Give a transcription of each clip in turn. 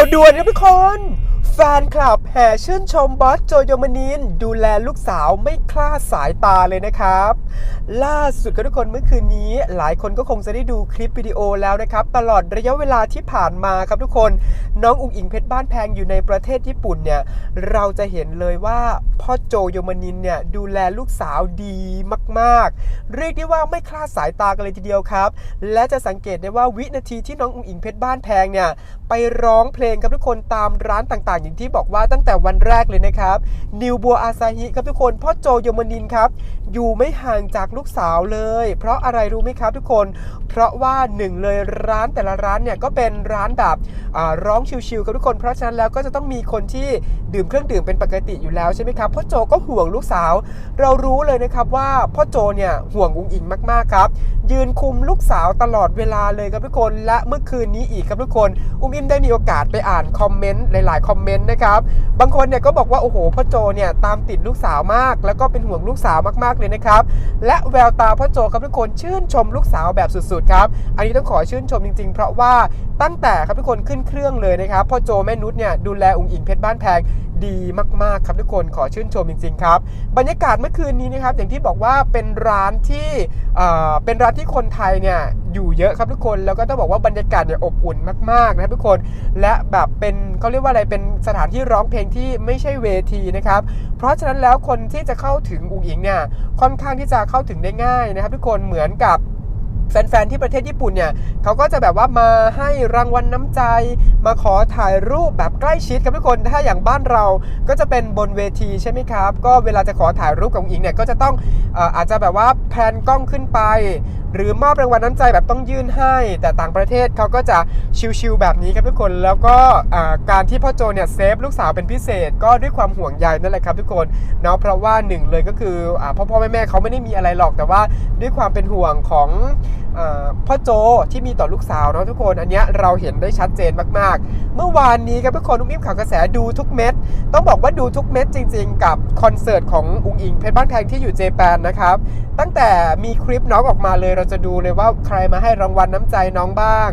าด่วนครับทุกคน แฟนคลับแห่ชื่นชมบอสโจโยมานิน ดูแลลูกสาวไม่คลาดสายตาเลยนะครับ ล่าสุดครับทุกคนเมื่อคืนนี้ หลายคนก็คงจะได้ดูคลิปวิดีโอแล้วนะครับ ตลอดระยะเวลาที่ผ่านมาครับทุกคน น้องอุ๋งอิงเพชรบ้านแพงอยู่ในประเทศญี่ปุ่นเนี่ย เราจะเห็นเลยว่าพ่อโจโยมานินเนี่ยดูแลลูกสาวดีมาก ๆ เรียกได้ว่าไม่คลาดสายตากันเลยทีเดียวครับ และจะสังเกตได้ว่าวินาทีที่น้องอุ๋งอิงเพชรบ้านแพงเนี่ยไปร้องเพลงครับทุกคนตามร้านต่างๆ อย่างที่บอกว่าตั้งแต่วันแรกเลยนะครับ นิวบัวอาซาฮิครับทุกคน พ่อโจโยมานินครับ อยู่ไม่ห่างจากลูกสาวเลย เพราะอะไรรู้ไหมครับทุกคน เพราะว่าหนึ่งเลยร้านแต่ละร้านเนี่ยก็เป็นร้านแบบร้องชิวๆครับทุกคน เพราะฉะนั้นแล้วก็จะต้องมีคนที่ดื่มเครื่องดื่มเป็นปกติอยู่แล้วใช่ไหมครับ พ่อโจก็ห่วงลูกสาว เรารู้เลยนะครับว่าพ่อโจเนี่ยห่วงอุ๋งอิงมากๆครับ ยืนคุมลูกสาวตลอดเวลาเลยครับทุกคน และเมื่อคืนนี้อีกครับทุกคน อุ้มอิมได้มีโอกาสไปอ่านคอมเมนต์หลายๆคอมเมนต์นะครับ บางคนเนี่ยก็บอกว่า โอ้โหพ่อโจเนี่ยตามติดลูกสาวมาก แล้วก็เป็นห่วงลูกสาวมากๆเลยนะครับ และแววตาพ่อโจครับทุกคนชื่นชมลูกสาวแบบสุดๆครับ อันนี้ต้องขอชื่นชมจริง ๆ เพราะว่าตั้งแต่ครับทุกคนขึ้นเครื่องเลยนะครับพ่อโจแม่นุชเนี่ยดูแลองค์อิงเพชรบ้านแพง ดีมากๆครับทุกคนขอชื่นชมจริงๆครับ บรรยากาศเมื่อคืนนี้นะครับอย่างที่บอกว่าเป็นร้านที่เอ่อเป็นร้านที่คนไทยเนี่ยอยู่เยอะครับทุกคนแล้วก็ต้องบอกว่าบรรยากาศเนี่ยอบอุ่นมากๆนะครับทุกคน และแบบเป็นเขาเรียกว่าอะไรเป็นสถานที่ร้องเพลงที่ไม่ใช่เวทีนะครับเพราะฉะนั้นแล้วคนที่จะเข้าถึงอุ๋งอิงเนี่ยค่อนข้างที่จะเข้าถึงได้ง่ายนะครับ ทุกคนเหมือนกับ แฟนๆ ที่ประเทศญี่ปุ่นเนี่ยเขาก็จะแบบว่ามาให้รางวัลน้ำใจ มาขอถ่ายรูปแบบใกล้ชิดครับทุกคนถ้าอย่างบ้านเราก็จะเป็นบนเวทีใช่ไหมครับ ก็เวลาจะขอถ่ายรูปกับองอิงเนี่ยก็จะต้องอาจจะแบบว่าแพนกล้องขึ้นไป หรือมอบรางวัลน้ำใจแบบต้องยื่นให้ แต่ต่างประเทศเขาก็จะชิลๆแบบนี้ครับทุกคนแล้วก็การที่พ่อโจเนี่ยเซฟลูกสาวเป็นพิเศษก็ด้วยความห่วงใยนั่นแหละครับทุกคนเนาะเพราะว่าหนึ่งเลยก็คืออพ่อพ่อแม่แม่เขาไม่ได้มีอะไรหรอกแต่ว่าด้วยความเป็นห่วงของพ่อโจที่มีต่อลูกสาวเนาะทุกคนอันเนี้ยเราเห็นได้ชัดเจนมากๆ เมื่อวานนี้ครับทุกคนอุ้มอิ่มข่าวกระแสดูทุกเม็ดต้องบอกว่าดูทุกเม็ดจริง ๆ กับคอนเสิร์ตของอุ้งอิงเพชรบ้านแพงที่อยู่เจแปนนะครับตั้งแต่มีคลิปน้องออกมาเลย เราจะดูเลยว่าใครมาให้รางวัลน้ำใจน้องบ้าง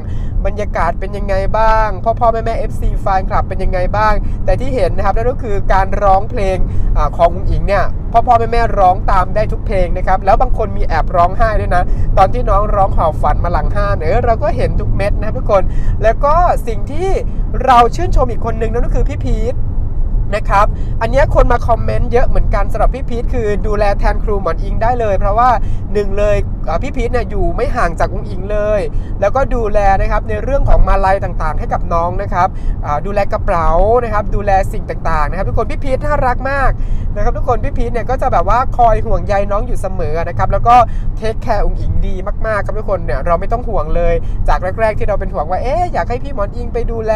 บรรยากาศเป็นยังไงบ้าง พ่อพ่อแม่แม่ FC แฟนคลับเป็นยังไงบ้าง แต่ที่เห็นนะครับนั่นก็คือการร้องเพลงอของอุ้งอิงเนี่ย พ่อพ่อแม่แม่ร้องตามได้ทุกเพลงนะครับแล้วบางคนมีแอบร้องไห้ด้วยนะ ตอนที่น้องร้องหอบฝันมาหลังห้าเออเราก็เห็นทุกเม็ดนะทุกคน แล้วก็สิ่งที่เราชื่นชมอีกคนนึงนั่นก็คือพี่พีทนะครับ อันนี้คนมาคอมเมนต์เยอะเหมือนกันสำหรับพี่พีทคือดูแลแทนครูหมอนอิงได้เลย เพราะว่าหนึ่งเลย พี่พีทเนี่ยอยู่ไม่ห่างจากอุ้งอิงเลย แล้วก็ดูแลนะครับในเรื่องของมาลัยต่างๆ ให้กับน้องนะครับดูแลกระเป๋านะครับดูแลสิ่งต่างๆนะครับทุกคนพี่พีทน่ารักมากนะครับทุกคนพี่พีทเนี่ยก็จะแบบว่าคอยห่วงใยน้องอยู่เสมอนะครับแล้วก็เทคแคร์อุ้งอิงดีมากๆครับทุกคนเนี่ยเราไม่ต้องห่วงเลย จากแรกๆที่เราเป็นห่วงว่าเอ๊ะอยากให้พี่หมอนอิงไปดูแล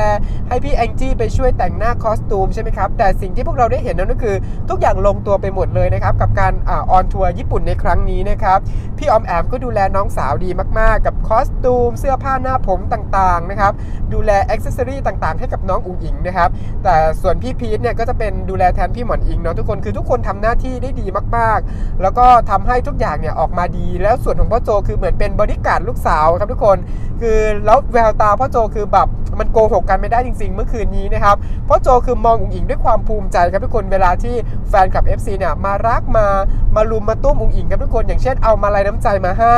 ให้พี่แองจี้ไปช่วยแต่งหน้าคอสตูมใช่ไหมครับแต่สิ่งที่พวกเราได้เห็นนั่นก็คือ ทุกอย่างลงตัวไปหมดเลยนะครับกับการออนทัวร์ญี่ปุ่นในครั้งนี้นะครับพี่ออมแอมก็ดูแลน้องสาวดีมากๆ กับคอสตูม เสื้อผ้าหน้าผมต่างๆนะครับดูแลอ็อกเซอรี่ต่างๆ ให้กับน้องอุ๋งอิงนะครับแต่ส่วนพี่พีทเนี่ยก็จะเป็นดูแลแทนพี่หมอนอิงเนาะทุกคนคือทุกคนทำหน้าที่ได้ดีมากๆ แล้วก็ทำให้ทุกอย่างเนี่ยออกมาดี แล้วส่วนของพ่อโจคือเหมือนเป็นบริการดลูกสาวครับทุกคน คือแล้วแววตาพ่อโจคือแบบ มันโกหกกันไม่ได้จริง ๆ เมื่อคืนนี้นะครับ เพ่อโจคือมองอุ๋งอิงด้วยความภูมิใจครับทุกคนเวลาที่แฟนคลับ FC เนี่ยมารักมามาลุมมาตุ้มอุ๋งอิงครับทุกคนอย่างเช่นเอามาลัยน้ำใจมาให้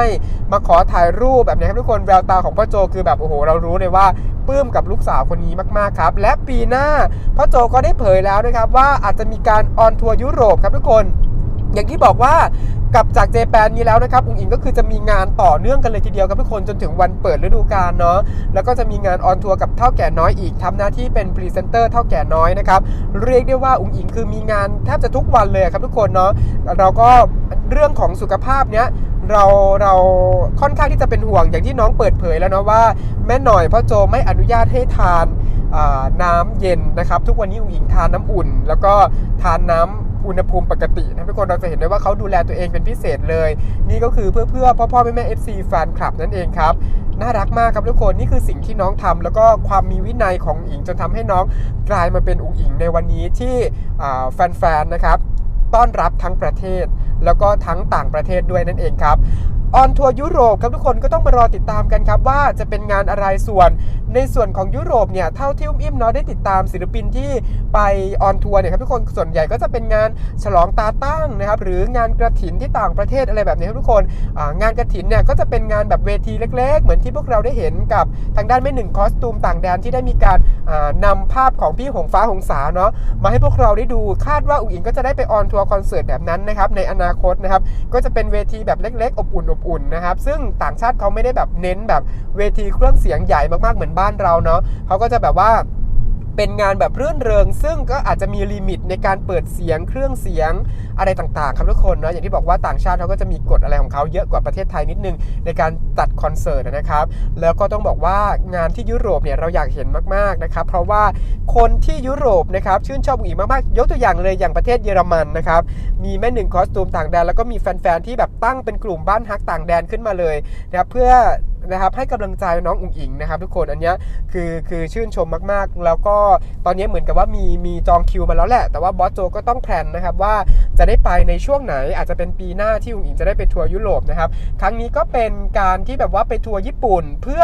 มาขอถ่ายรูปแบบนี้ครับทุกคนแววตาของพ่อโจคือแบบโอ้โหเรารู้เลยว่าปลื้มกับลูกสาวคนนี้มากๆครับ และปีหน้าพ่อโจก็ได้เผยแล้วนะครับว่าอาจจะมีการออนทัวร์ยุโรปครับทุกคนอย่างที่บอกว่า กลับจากเจแปนนี้แล้วนะครับอุ๋งอิงก็คือจะมีงานต่อเนื่องกันเลยทีเดียวครับทุกคนจนถึงวันเปิดฤดูกาลเนาะแล้วก็จะมีงานออนทัวร์กับเท่าแก่น้อยอีกทำหน้าที่เป็นพรีเซนเตอร์เท่าแก่น้อยนะครับเรียกได้ว่าอุ๋งอิงคือมีงานแทบจะทุกวันเลยครับทุกคนเนาะเราก็เรื่องของสุขภาพเนี้ยเราเราค่อนข้างที่จะเป็นห่วงอย่างที่น้องเปิดเผยแล้วเนาะว่าแม่หน่อยพ่อโจไม่อนุญาตให้ทานน้ำเย็นนะครับ ทุกวันนี้อุ๋งอิงทานน้ำอุ่น แล้วก็ทานน้ำ อุณหภูมิปกตินะทุกคนเราจะเห็นได้ว่าเขาดูแลตัวเองเป็นพิเศษเลย นี่ก็คือเพื่อเพื่อพ่อพ่อแม่แม่ FC แฟนคลับนั่นเองครับน่ารักมากครับทุกคนนี่คือสิ่งที่น้องทำแล้วก็ความมีวินัยของอิงจนทำให้น้องกลายมาเป็นอุ๋งอิงในวันนี้ที่แฟนๆนะครับต้อนรับทั้งประเทศ แล้วก็ทั้งต่างประเทศด้วยนั่นเองครับออนทัวร์ยุโรปครับทุกคนก็ต้องมารอติดตามกันครับว่าจะเป็นงานอะไรส่วน ในส่วนของยุโรปเนี่ยเท่าที่อุ้มอิ่มเนาะได้ติดตามศิลปินที่ไปออนทัวร์เนี่ยครับทุกคนส่วนใหญ่ก็จะเป็นงานฉลองตาตั้งนะครับหรืองานกระถินที่ต่างประเทศอะไรแบบนี้ครับทุกคนงานกระถินเนี่ยก็จะเป็นงานแบบเวทีเล็ก ๆ เหมือนที่พวกเราได้เห็นกับทางด้านแม่หนึ่งคอสตูมต่างแดนที่ได้มีการอ่านำภาพของพี่หงฟ้าหงสาเนาะมาให้พวกเราได้ดูคาดว่าอุ๋งอิงก็จะได้ไปออนทัวร์คอนเสิร์ตแบบนั้นนะครับในอนาคตนะครับก็จะเป็นเวทีแบบเล็ก ๆ อบอุ่นอบอุ่นนะครับซึ่งต่างชาติเขาไม่ได้แบบเน้นแบบเวทีเครื่องเสียงใหญ่มากๆเหมือนบ้านานเราเนาะเขาก็จะแบบว่าเป็นงานแบบรื่นเริง ซึ่งก็อาจจะมีลิมิตในการเปิดเสียงเครื่องเสียงอะไรต่างๆ ครับทุกคนเนาะอย่างที่บอกว่าต่างชาติเขาก็จะมีกฎอะไรของเขาเยอะกว่าประเทศไทยนิดนึงในการจัดคอนเสิร์ตนะครับแล้วก็ต้องบอกว่างานที่ยุโรปเนี่ยเราอยากเห็นมากๆนะครับเพราะว่าคนที่ยุโรปนะครับชื่นชอบอุ๋งอิงมากๆ ยกตัวอย่างเลยอย่างประเทศเยอรมันนะครับมีแม่หนึ่งคอสตูมต่างแดน แล้วก็มีแฟนๆที่แบบตั้งเป็นกลุ่มบ้านฮักต่างแดนขึ้นมาเลยนะครับเพื่อ นะครับให้กำลังใจน้องอุ๋งอิงนะครับทุกคนอันนี้คือคือชื่นชมมากๆ แล้วก็ตอนนี้เหมือนกับว่ามีมีจองคิวมาแล้วแหละ แต่ว่าบอสโจก็ต้องแพลนนะครับว่าจะได้ไปในช่วงไหนอาจจะเป็นปีหน้าที่อุ๋งอิงจะได้ไปทัวร์ยุโรปนะครับครั้งนี้ก็เป็นการที่แบบว่าไปทัวร์ญี่ปุ่น เพื่อ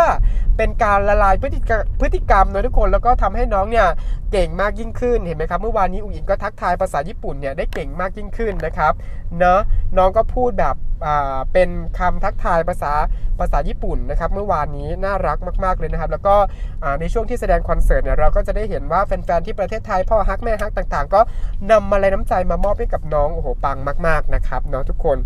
เป็นการละลายพฤติกรรมพฤติกรรมนะทุกคน แล้วก็ทำให้น้องเนี่ยเก่งมากยิ่งขึ้นเห็นไหมครับเมื่อวานนี้อุ๋งอิงก็ทักทายภาษาญี่ปุ่นเนี่ยได้เก่งมากยิ่งขึ้นนะครับเนาะน้องก็พูดแบบ เป็นคำทักทายภาษาภาษาญี่ปุ่นนะครับเมื่อวานนี้น่ารักมาก ๆ เลยนะครับ แล้วก็ในช่วงที่แสดงคอนเสิร์ตเนี่ยเราก็จะได้เห็นว่าแฟนๆที่ประเทศไทยพ่อฮักแม่ฮักต่างๆ ก็นำมาลัยน้ำใจมามอบให้กับน้องโอ้โหปังมาก ๆ นะครับเนาะทุกคน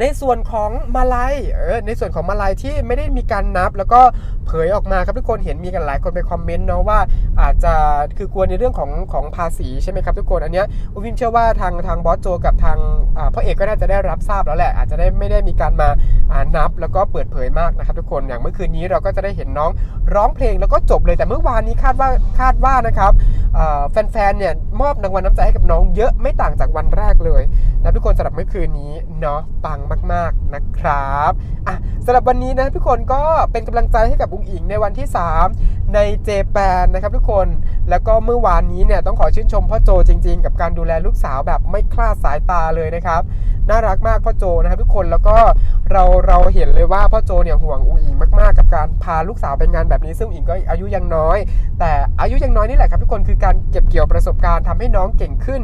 ในส่วนของมาลายเออในส่วนของมาลายที่ไม่ได้มีการนับ แล้วก็เผยออกมาครับทุกคนเห็นมีกันหลายคนไปคอมเมนต์เนาะว่าอาจจะคือกลัวในเรื่องของของภาษีใช่ไหมครับทุกคนอันเนี้ยอุวินเชื่อว่าทางทางบอสโจกับทางพ่อเอกก็น่าจะได้รับทราบแล้วแหละอาจจะได้ไม่ได้มีการมาานับแล้วก็เปิดเผยมากนะครับทุกคนอย่างเมื่อคืนนี้เราก็จะได้เห็นน้องร้องเพลงแล้วก็จบเลยแต่เมื่อวานนี้คาดว่าคาดว่านะครับแฟนๆเนี่ย มอบรางวัลน้ำใจให้กับน้องเยอะไม่ต่างจากวันแรกเลยนะทุกคนสำหรับเมื่อคืนนี้เนาะปังมาก ๆนะครับอะสำหรับวันนี้นะทุกคนก็เป็นกำลังใจให้กับอุงอิงในวันที่ 3 ในเจแปนนะครับทุกคนแล้วก็เมื่อวานนี้เนี่ยต้องขอชื่นชมพ่อโจจริง ๆ กับการดูแลลูกสาวแบบไม่คลาดสายตาเลยนะครับน่ารักมากพ่อโจนะครับทุกคนแล้วก็ เราเราเห็นเลยว่าพ่อโจเนี่ยห่วงอุงอิงมากๆ กับการพาลูกสาวไปงานแบบนี้ ซึ่งอุงอิงก็อายุยังน้อย แต่อายุยังน้อยนี่แหละครับทุกคนคือการเก็บเกี่ยวประสบการณ์ทำให้น้องเก่งขึ้น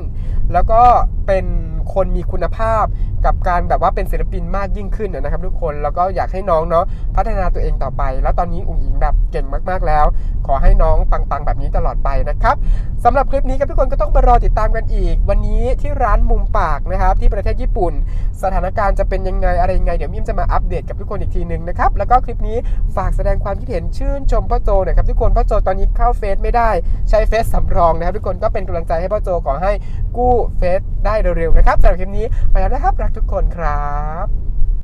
แล้วก็เป็นคนมีคุณภาพ กับการแบบว่าเป็นศิลปินมากยิ่งขึ้นนะครับ ทุกคนแล้วก็อยากให้น้องเนาะพัฒนาตัวเองต่อไป แล้วตอนนี้อุ๋งอิงแบบเก่งมากๆแล้ว ขอให้น้องปังๆแบบนี้ตลอดไปนะครับสำหรับคลิปนี้ครับทุกคนก็ต้องมารอติดตามกันอีก วันนี้ที่ร้านมุมปากนะครับที่ประเทศญี่ปุ่น สถานการณ์จะเป็นยังไงอะไรยังไงเดี๋ยวมิมจะมาอัปเดตกับทุกคนอีกทีหนึ่งนะครับแล้วก็คลิปนี้ฝากแสดงความคิดเห็นชื่นชมพ่อโจหน่อยครับทุกคนพ่อโจตอนนี้เข้าเฟซไม่ได้ใช้เฟซสำรองนะครับทุกคนก็เป็นกำลังใจให้พ่อโจขอให้กู้เฟซ ได้เร็วๆนะครับสำหรับคลิปนี้ไปแล้วนะครับรักทุกคนครับ